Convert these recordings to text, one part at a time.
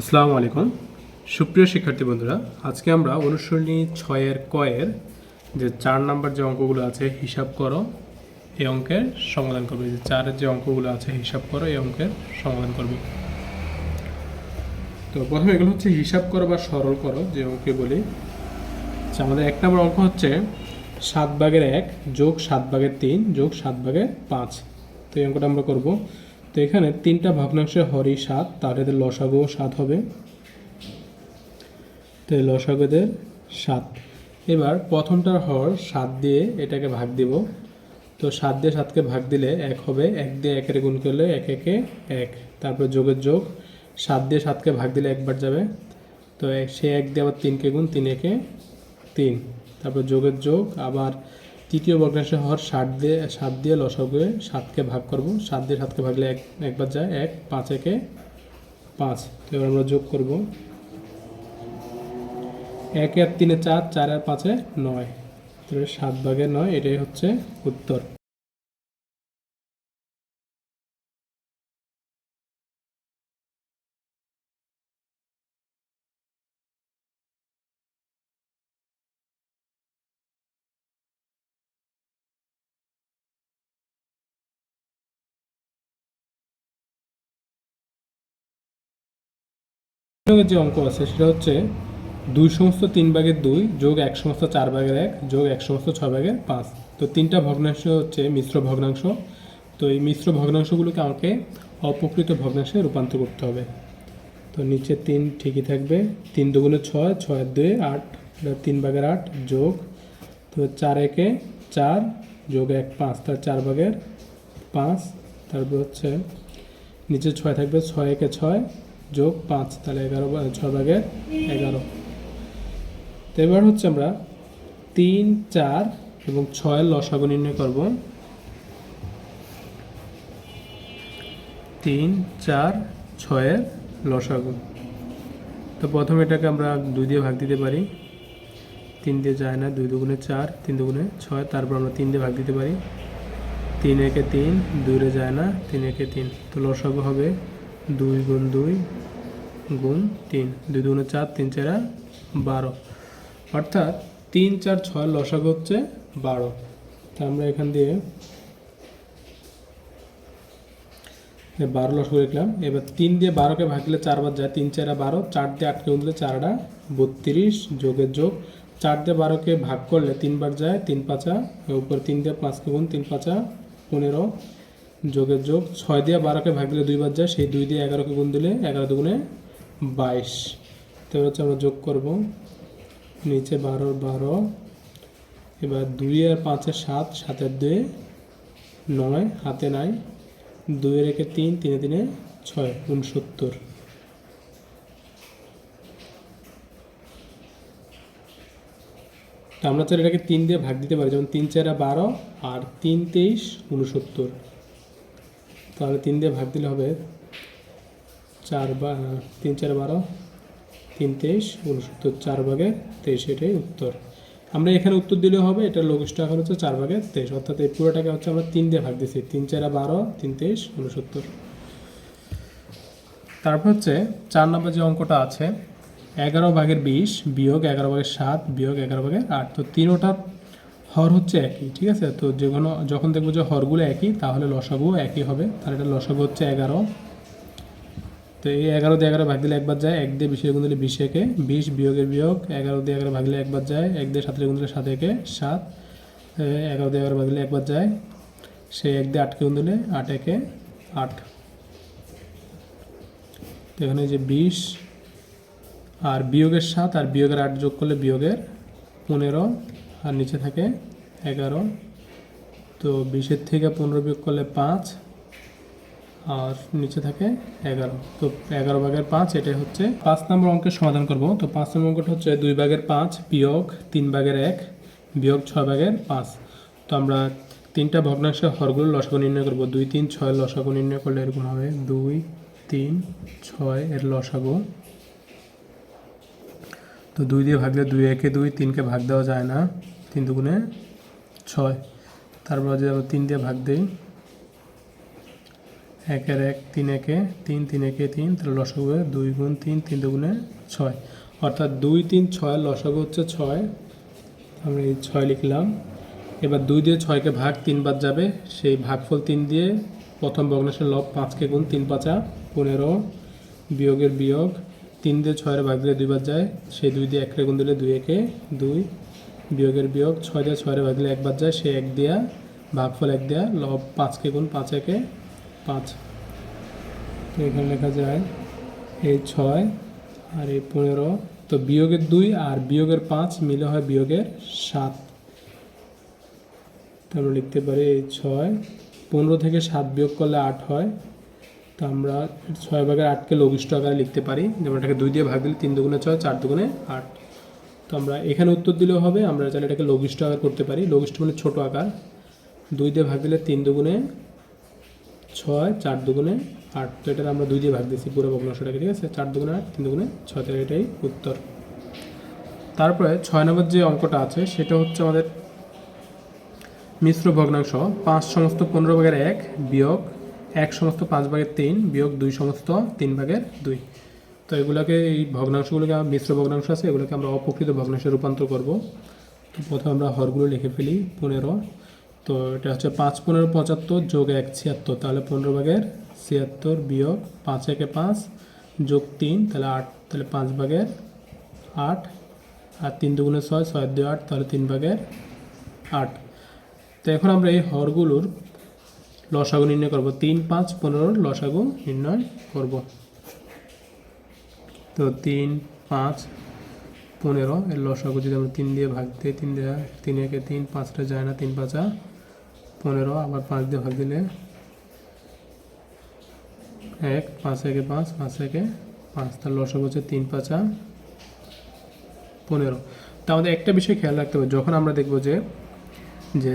আসসালামু আলাইকুম। সুপ্রিয় শিক্ষার্থী বন্ধুরা, আজকে আমরা অনুসরণী ছয়ের কয়ের যে চার নাম্বার যে অঙ্কগুলো আছে, হিসাব করো, এই অঙ্কের সমাধান করবে। যে চারের যে অঙ্কগুলো আছে, হিসাব করো, এই অঙ্কের সমাধান করবে। তো প্রথমে এগুলো হচ্ছে হিসাব করো বা সরল করো, যে অঙ্কে বলি। আচ্ছা আমাদের এক নম্বর অঙ্ক হচ্ছে সাত ভাগের এক যোগ সাত ভাগের তিন যোগ সাত ভাগের পাঁচ। তো এই অঙ্কটা আমরা করব। তো এখানে তিনটা ভগ্নাংশে হরই সাত তার এদের লসাগুও সাত হবে। তো এই লসাগুদের সাত এবার প্রথমটার হর সাত দিয়ে এটাকে ভাগ দিব। তো সাত দিয়ে সাতকে ভাগ দিলে এক হবে, এক দিয়ে একের গুণ করলে এক, একে এক। তারপর যোগের যোগ সাত দিয়ে সাতকে ভাগ দিলে একবার যাবে। তো সে এক দিয়ে আবার তিনকে গুণ, তিন একে তিন। তারপর যোগের যোগ, আবার তৃতীয় ভগ্নাংশে হর ষাট দিয়ে, সাত দিয়ে লসাগুয়ে সাতকে ভাগ করব। সাত দিয়ে সাতকে ভাগলে এক, একবার যায়, এক, পাঁচ, একে পাঁচ। তো এবার আমরা যোগ করব। এক আর তিনে চার চার আর পাঁচে নয়। তো সাত ভাগে নয়, এটাই হচ্ছে উত্তর। যে অঙ্ক আছে, সেটা হচ্ছে দুই সমস্ত তিন ভাগের দুই যোগ এক সমস্ত চার ভাগের এক যোগ এক সমস্ত ছয় ভাগের পাঁচ। তো তিনটা ভগ্নাংশ হচ্ছে মিশ্র ভগ্নাংশ। তো এই মিশ্র ভগ্নাংশগুলোকে আমাকে অপ্রকৃত ভগ্নাংশে রূপান্তর করতে হবে। তো নিচে তিন ঠিকই থাকবে। তিন দুগুণে ছয় ছয় দুয়ে আট তিন ভাগের আট যোগ, তো চার একে চার যোগ এক পাঁচ তার চার ভাগের পাঁচ, তারপর হচ্ছে নিচে ছয় থাকবে, ছয় একে ছয় যোগ পাঁচ, তাহলে এগারো ছয় ভাগের এগারো। তো এবার হচ্ছে আমরা তিন, চার এবং ছয়ের লসাগু নির্ণয় করব। তিন, চার, ছয়ের লসাগু তো প্রথমে এটাকে আমরা দুই দিয়ে ভাগ দিতে পারি। তিন দিয়ে যায় না, দুই দুগুণে চার, তিন দুগুণে ছয়, তারপর আমরা তিন দিয়ে ভাগ দিতে পারি। তিন একে তিন, দুইরে যায় না, তিন একে তিন। তো লসাগু হবে দুই গুণ দুই গুণ তিন। দুই দুগুণে চার, তিন চারা বারো। অর্থাৎ তিন, চার, ছয় লসাগু হচ্ছে বারো। তা আমরা এখান দিয়ে বারো লসাগু লিখলাম। এবার তিন দিয়ে বারোকে ভাগলে চারবার যায়। তিন চারা বারো, চার দিয়ে আটকে দিলে চারটা বত্রিশ যোগের যোগ। চার দিয়ে বারোকে ভাগ করলে তিনবার যায়, তিন পাঁচা উপর তিন দিয়ে পাঁচকে গুণ, তিন পাঁচা পনেরো যোগের যোগ ছয় দিয়ে বারোকে ভাগ দিলে দুইবার যায়, সেই দুই দিয়ে এগারোকে গুণ দিলে এগারো দুগুণে বাইশ। তো এবার হচ্ছে আমরা যোগ করব। নিচে বারো বারো, এবার দুই আর পাঁচের সাত সাতের দুয়ে নয়, হাতে নাই। দুই রেখে তিন, তিনে তিনে ছয় উনসত্তর আমরা চাইলে এটাকে তিন দিয়ে ভাগ দিতে পারি, যেমন তিন চারা বারো আর তিন তেইশ উনসত্তর তাহলে তিন দিয়ে ভাগ দিলে হবে চার বা, তিন, চার, বারো, তিন, তেইশ উনসত্তর চার ভাগে তেইশ, এটাই উত্তর। আমরা এখানে উত্তর দিলেও হবে এটা লঘিষ্ঠ আকার হচ্ছে চার ভাগে তেইশ, অর্থাৎ এই পুরোটাকে হচ্ছে আমরা তিন দিয়ে ভাগ দিচ্ছি তিন, চারা, বারো, তিন, তেইশ উনসত্তর তারপর হচ্ছে চার নম্বর যে অঙ্কটা আছে, এগারো ভাগের বিশ বিয়োগ এগারো ভাগের সাত বিয়োগ এগারো ভাগের আট, তো তিনোটা হর হচ্ছে একই, ঠিক আছে? তো যে কোনো, যখন দেখব যে হরগুলো একই, তাহলে লসাগুও একই হবে। তাহলে এটা লসাগু হচ্ছে এগারো। তো এই এগারো দিয়ে এগারো ভাগ দিলে একবার যায়, এক দিয়ে বিশের গুণ দিলে বিশ একে, বিশ বিয়োগের বিয়োগ, এগারো দিয়ে এগারো ভাগ দিলে একবার যায়, এক দিয়ে সাতের গুণ দিলে সাত একে, সাত এগারো দিয়ে এগারো ভাগ দিলে একবার যায় সেই এক দিয়ে আটকে গুণ দিলে আট একে আট। তো এখানে যে বিশ, আর বিয়োগের সাত, আর বিয়োগের আট যোগ করলে বিয়োগের পনেরো আর নিচে থাকে এগারো। তো বিশের থেকে পনেরো বিয়োগ করলে পাঁচ, আর নিচে থাকে এগারো। তো এগারো ভাগের পাঁচ, এটাই হচ্ছে পাঁচ নম্বর অঙ্কের সমাধান করব। তো পাঁচ নম্বর অঙ্কটা হচ্ছে দুই ভাগের পাঁচ বিয়োগ তিন ভাগের এক বিয়োগ ছয় ভাগের পাঁচ। তো আমরা তিনটা ভগ্নাংশের হরগুলো লসাগু নির্ণয় করব। দুই, তিন, ছয় লসাগু নির্ণয় করলে এরকম হবে দুই, তিন, ছয় এর লসাগু। তো দুই দিয়ে ভাগলে দুই একে দুই, তিনকে ভাগ দেওয়া যায় না। তিন দুগুণে ছয়। তারপর যদি আমরা তিন দিয়ে ভাগ দিই, একের এক, তিন একে তিন তিন একে তিন, তাহলে লসাগু দুই গুণ তিন তিন দুগুণে ছয়। অর্থাৎ দুই, তিন, ছয়, লসাগু হচ্ছে ছয়। আমরা এই ছয় লিখলাম। এবার দুই দিয়ে ছয়কে ভাগ তিনবার যাবে। সেই ভাগফল তিন দিয়ে প্রথম ভগ্নাংশের লব পাঁচকে গুণ তিন পাঁচা, পনেরো বিয়োগের বিয়োগ তিন দিয়ে ছয়ের ভাগ দিলে দুইবার যায়, সেই দুই দিয়ে একরে গুণ দিলে দুই একে দুই, বিয়োগের বিয়োগ ছয় দিয়ে ছয়ের ভাগ দিলে একবার যায়, সে এক দিয়া, ভাগফল এক দেয়া, লব পাঁচকে গুণ পাঁচ একে পাঁচ। এখানে লেখা যায়, এই ছয় আর এই পনেরো, তো বিয়োগের দুই আর বিয়োগের পাঁচ মিলে হয় বিয়োগের সাত। তো আমরা লিখতে পারি এই ছয়, পনেরো থেকে সাত বিয়োগ করলে আট হয় তো আমরা ছয় ভাগের আটকে লঘিষ্ঠ আকারে লিখতে পারি। যেমন এটাকে দুই দিয়ে ভাগ দিলে তিন দুগুণে ছয়, চার দুগুণে আট। তো আমরা এখানে উত্তর দিলেও হবে, আমরা চাইলে এটাকে লঘিষ্ঠ আকার করতে পারি। লঘিষ্ঠ মানে ছোট আকার। দুই দিয়ে ভাগ দিলে তিন দুগুণে ছয়, চার দুগুণে আট। তো এটা আমরা দুই দিয়ে ভাগ দিয়েছি পুরো ভগ্নাংশটাকে ঠিক আছে? চার দুগুণে আট, তিন দুগুণে ছয়, তাহলে এটাই উত্তর। তারপরে ছয় নম্বর যে অঙ্কটা আছে, সেটা হচ্ছে আমাদের মিশ্র ভগ্নাংশ। পাঁচ সমস্ত পনেরো ভাগের এক বিয়োগ এক সমস্ত পাঁচ ভাগের তিন বিয়োগ দুই সমস্ত তিন ভাগের দুই। তো এগুলোকে এই ভগ্নাংশগুলোকে, মিশ্র ভগ্নাংশ আছে, এগুলোকে আমরা অপ্রকৃত ভগ্নাংশে রূপান্তর করব। তো প্রথমে আমরা হরগুলো লিখে ফেলি, পনেরো। তো এটা হচ্ছে পাঁচ পনেরো পঁচাত্তর যোগ এক ছিয়াত্তর, তাহলে পনেরো ভাগের ছিয়াত্তর বিয়োগ পাঁচ একে পাঁচ যোগ তিন, তাহলে আট, তাহলে পাঁচ ভাগের আট। আর তিন দুগুণে ছয় ছয় দুই আট, তাহলে তিন ভাগের আট। তো এখন আমরা এই হরগুলোর লসাগু নির্ণয় করব। তিন, পাঁচ পনেরোর লসাগু নির্ণয় করব। তো তিন, পাঁচ, পনেরো, এর লসাগু যদি আমরা তিন দিয়ে ভাগ দিই, তিন দিয়ে তিন একে তিন, পাঁচটা যায় না, তিন পাঁচা, পনেরো, আবার পাঁচ দিয়ে ভাগ দিলে এক, পাঁচ একে পাঁচ পাঁচ একে পাঁচ তার লসাগু হচ্ছে তিন পাঁচা, পনেরো। তা আমাদের একটা বিষয় খেয়াল রাখতে হবে, যখন আমরা দেখব যে যে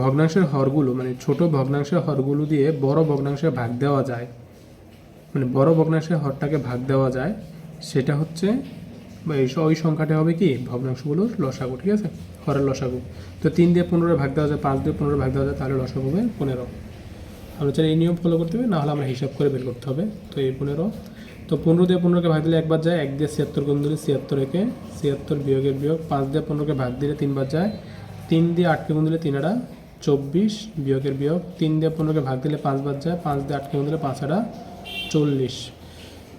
ভগ্নাংশের হরগুলো মানে ছোট ভগ্নাংশের হরগুলো দিয়ে বড় ভগ্নাংশে ভাগ দেওয়া যায়। মানে বড় ভগ্নাংশের হরটাকে ভাগ দেওয়া যায়। সেটা হচ্ছে ওই সংখ্যাটা হবে কি? ভগ্নাংশগুলোর লসাগু, ঠিক আছে? হরের লসাগু। তো তিন দিয়ে পনেরো ভাগ দেওয়া যায়, পাঁচ দিয়ে পনেরো ভাগ দেওয়া যায়, তাহলে লসাগু হবে পনেরো। আমরা চাই এই নিয়ম ফলো করতে হবে, না হলে আমরা হিসাব করে বের করতে হবে। তো এই পনেরো। তো পনেরো দিয়ে পনেরোকে ভাগ দিলে একবার যায়, এক দিয়ে ছিয়াত্তর গুণ দিলে ছিয়াত্তর একে ছিয়াত্তর বিয়োগের বিয়োগ, পাঁচ দিয়ে পনেরোকে ভাগ দিলে তিনবার যায়। তিন দিয়ে আটকে গুণ দিলে তিন আটা চব্বিশ, বিয়োগের বিয়োগ, তিন দিয়ে পনেরোকে ভাগ দিলে পাঁচবার যায়, পাঁচ দিয়ে আটকে গুণ দিলে পাঁচ আটা চল্লিশ।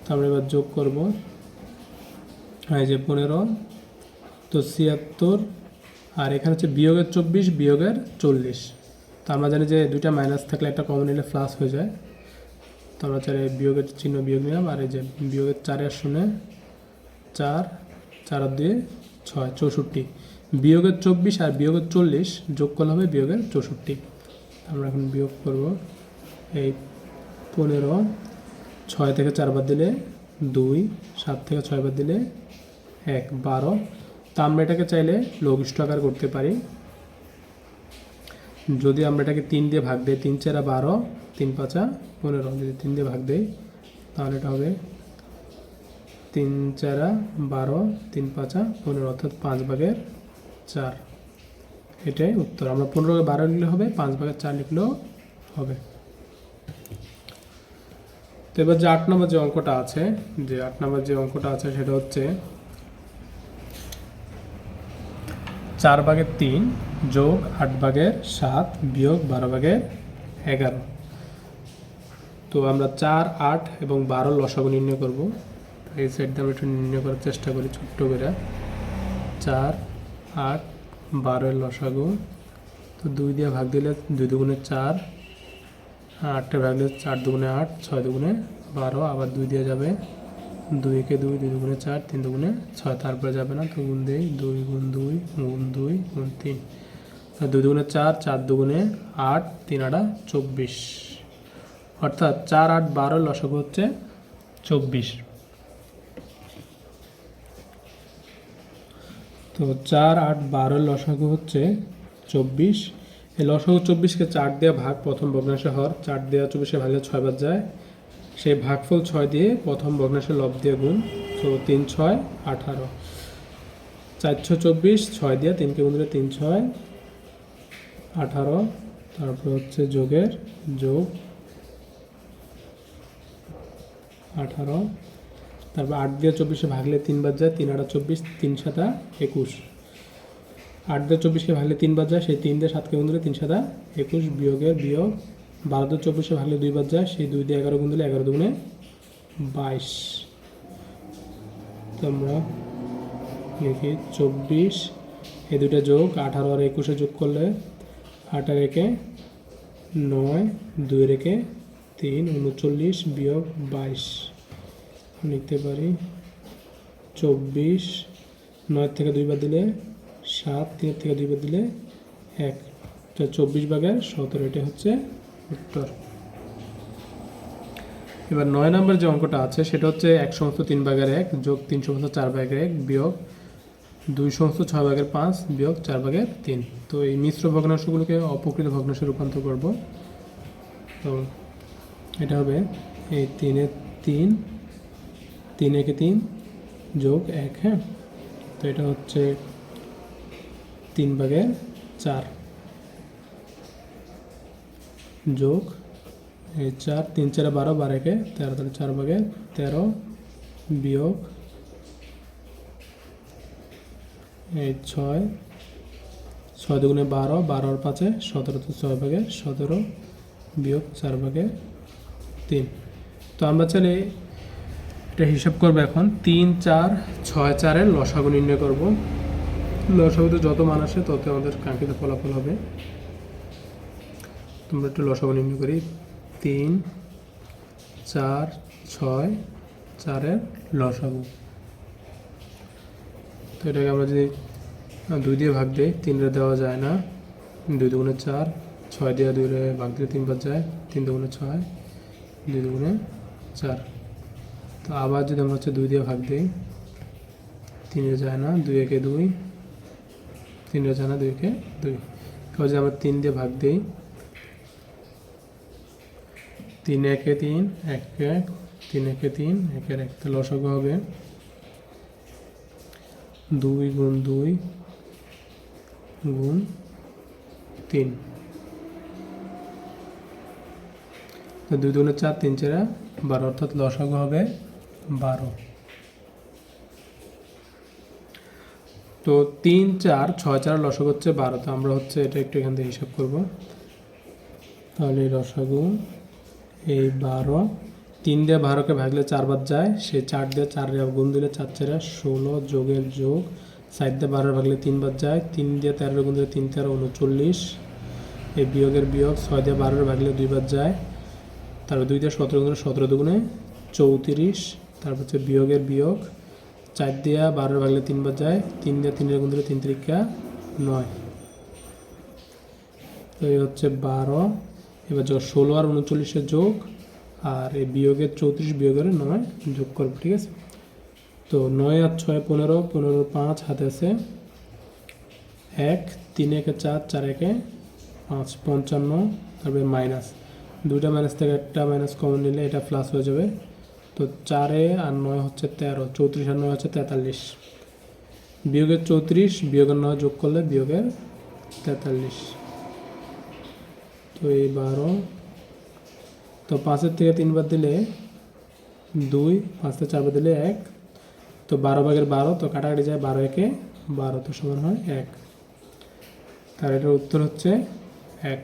তারপরে এবার যোগ করব। এই যে পনেরো, তো ছিয়াত্তর, আর এখানে হচ্ছে বিয়োগের চব্বিশ, বিয়োগের চল্লিশ। তো আমরা জানি যে দুইটা মাইনাস থাকলে একটা কমন নিলে প্লাস হয়ে যায়। তো আমরা চারে বিয়োগের চিহ্ন বিয়োগ নিলাম, আর এই যে বিয়োগের চারের শূন্য চার চার দুয়ে ছয়, চৌষট্টি। বিয়োগের চব্বিশ আর বিয়োগের চল্লিশ যোগ করলে হবে বিয়োগের চৌষট্টি। আমরা এখন বিয়োগ করব। এই পনেরো, ছয় থেকে চারবার দিলে দুই, সাত থেকে ছয়বার দিলে এক, বারো। তা আমরা এটাকে চাইলে লঘিষ্ঠ আকার করতে পারি। যদি আমরা এটাকে তিন দিয়ে ভাগ দিই, তিন চারা বারো, তিন পাঁচা পনেরো। যদি তিন দিয়ে ভাগ দিই, তাহলে এটা হবে তিন চারা বারো, তিন পাঁচা পনেরো। অর্থাৎ পাঁচ ভাগের চার। এটাই উত্তর। আমরা পনেরোকে বারো লিখলে হবে, পাঁচ ভাগের চার লিখলেও হবে। তো এবার যে আট নম্বর যে অঙ্কটা আছে, যে আট নম্বর যে অঙ্কটা আছে সেটা হচ্ছে চার ভাগের তিন যোগ আট ভাগের সাত বিয়োগ বারো ভাগের এগারো। তো আমরা চার, আট এবং বারো লসাগু নির্ণয় করব। এই সাইড দিয়ে আমরা একটু নির্ণয় করার চেষ্টা করি ছোট্ট করে। চার আট বারোর লসাগু। তো দুই দিয়ে ভাগ দিলে দুই দুগুণে চার আটটা ভাগ দিলে চার দুগুণে আট, ছয় দুগুণে বারো, আবার দুই দিয়ে যাবে দুই একে দুই দুই দুগুণে চার, তিন দুগুণে ছয়, তারপরে যাবে না তো গুণ দেই, দুই গুণ দুই গুণ দুই, গুণ তিন। দুই দুগুণে চার চার দুগুণে আট, তিন আটা চব্বিশ। অর্থাৎ চার, আট, বারো লসাগু হচ্ছে চব্বিশ। তো চার আট বারো লসাগু হচ্ছে চব্বিশ। এই লসাগু চব্বিশকে চার দেওয়া ভাগ প্রথম ভগ্নাংশে হর, চার দেওয়া চব্বিশে ভাগলে ছয় বার যায়। সেই ভাগফল ছয় দিয়ে প্রথম ভগ্নাংশে লব দিয়ে গুণ, তো তিন ছয় আঠারো। চার চারশো চব্বিশ, ছয় দিয়ে তিনকে গুণ দিলে তিন ছয় আঠারো। তারপর হচ্ছে যোগের যোগ আঠারো। তারপর আট দিয়ে চব্বিশে ভাগলে তিনবার যায়, তিন আটা চব্বিশ, তিন সাতা একুশ। আট দিয়ে চব্বিশকে ভাগলে তিনবার যায়, সেই তিন দিয়ে সাতকে গুণ দিলে তিন সাতা একুশ বিয়োগের বিয়োগ। বারো দিয়ে চব্বিশে ভাগলে দুইবার যায়, সেই দুই দিয়ে এগারো গুণ দিলে এগারো দুগুণে বাইশ। তো আমরা লিখি চব্বিশ, এই দুটো যোগ, আঠারো আর একুশে যোগ করলে আঠারো একে নয় দুই রেখে তিন, উনচল্লিশ, বিয়োগ বাইশ। লিখতে পারি। চব্বিশ, নয় থেকে দুইবার দিলে সাত তিনের থেকে দুইবার দিলে এক। তো চব্বিশ ভাগের সতেরো, এটা হচ্ছে উত্তর। এবার নয় নম্বর যে অঙ্কটা আছে, সেটা হচ্ছে এক সমস্ত তিন ভাগের এক যোগ তিন সমস্ত চার ভাগের এক বিয়োগ দুই সমস্ত ছয় ভাগের পাঁচ বিয়োগ চার ভাগের তিন। তো এই মিশ্র ভগ্নাংশগুলোকে অপকৃত ভগ্নাংশে রূপান্তর করব। তো এটা হবে এই তিনের তিন তিন একে তিন যোগ এক হ্যাঁ? তো এটা হচ্ছে তিন ভাগের চার। যোগ এই চার, তিন, চারে বারো বারো একে তেরো, তাহলে চার ভাগে তেরো বিয়োগ এই ছয় ছয় দুগুণে বারো বারোর পাঁচে সতেরো, তো ছয় ভাগে সতেরো বিয়োগ চার ভাগে তিন। তো আমরা চাইলে এটা হিসাব করব এখন। তিন, চার, ছয়, চারের লসাগু নির্ণয় করব। লসাগুতে যত মান আসে তত আমাদের কাঙ্ক্ষিত ফলাফল হবে। তোমরা একটু লসাগু নির্ণয় করি। তিন, চার, ছয়, চারের লসাগু। তো এটাকে আমরা যদি দুই দিয়ে ভাগ দিই, তিনটা দেওয়া যায় না। দুই দুগুণে চার, ছয় দিয়ে দুই ভাগ দিলে তিনবার যায়। তিন দুগুণে ছয়, দুই দুগুণে চার। তো আবার যদি আমরা হচ্ছে দুই দিয়ে ভাগ দিই, তিনে যায় না, দুই একে দুই তিনটা যায় না, দুই একে দুই। এবার যদি আমরা তিন দিয়ে ভাগ দিই, তিন একে তিন, এক এক তিন একে তিন একের এক তো লসগু হবে। দুই গুণ দুই গুণ তিন। তো দুই দুগুণে চার, তিন চারা বারো, অর্থাৎ লসাগু হবে বারো। তো তিন, চার, ছয়, চার লসাগু হচ্ছে বারো। তো আমরা হচ্ছে এটা একটু এখান থেকে হিসাব করব। তাহলে লসাগু, এই বারো, তিন দিয়ে বারোকে ভাগলে চারবার যায়। সে চার দিয়ে চার গুণ দিলে চার চারে ষোলো যোগের যোগ, সাইড দিয়ে বারো ভাগলে তিনবার যায়। তিন দিয়ে তেরো গুণ দিলে তিন, তেরো, উনচল্লিশ। এই বিয়োগের বিয়োগ ছয় দিয়ে বারোর ভাগলে দুইবার যায়। তারপর দুই দিয়ে সতেরো গুণে সতেরো দুগুণে চৌত্রিশ। তারপর হচ্ছে বিয়োগের বিয়োগ, চার দিয়া বারোর ভাগলে তিনবার যায়, তিন দিয়ে তিনের গুণ দিলে তিন তিরিকা নয়। তো এই হচ্ছে বারো। এবার যখন ষোলো আর উনচল্লিশের যোগ, আর এই বিয়োগের চৌত্রিশ বিয়োগের নয় যোগ করব, ঠিক আছে? তো নয় আর ছয় পনেরো পনেরো পাঁচ হাতে আছে এক, তিন একে চার চার একে পাঁচ, পঞ্চান্ন, তারপরে মাইনাস। দুইটা মাইনাস থেকে একটা মাইনাস কমন নিলে এটা প্লাস হয়ে যাবে তো চারে আর নয় হচ্ছে তেরো, চৌত্রিশ আর নয় হচ্ছে তেতাল্লিশ। বিয়োগের চৌত্রিশ, বিয়োগের নয় যোগ করলে বিয়োগের তেতাল্লিশ। তো এই বারো। তো পাঁচের থেকে তিনবার দিলে দুই পাঁচ থেকে চারবার দিলে এক। তো বারো ভাগের বারো, তো কাটাকাটি যায় বারো একে বারো, তো সমান হয় এক। তার এটার উত্তর হচ্ছে এক।